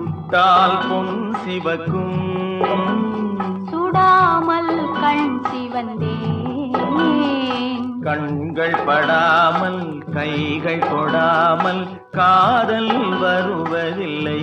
சுட்டால் பொன் சிவக்கும். சுடாமல் கண் சிவந்தேன். கண்கள் படாமல் கைகள் தொடாமல் காதல் வருவதில்லை.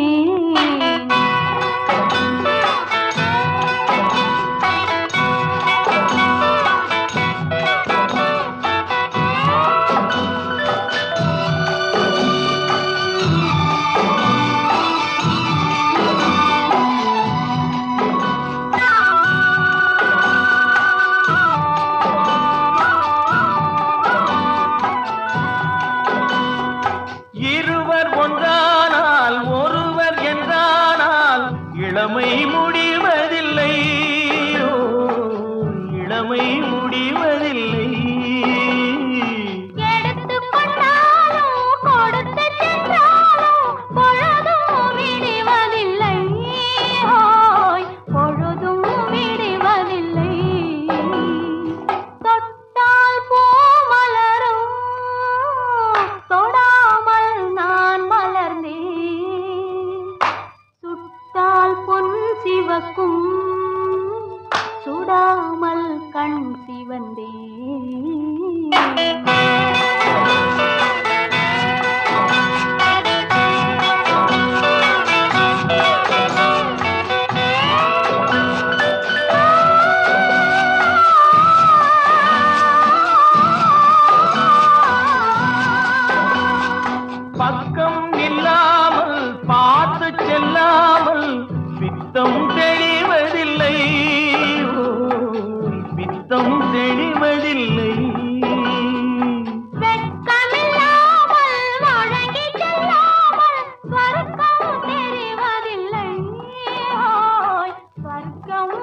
கடமை முடி சிவக்கும். சுடாமல் கண் சிவந்தே. சத்தம் தெளிவதில்லை. வருக்கம் தெரிவதில்லை. வருக்கம்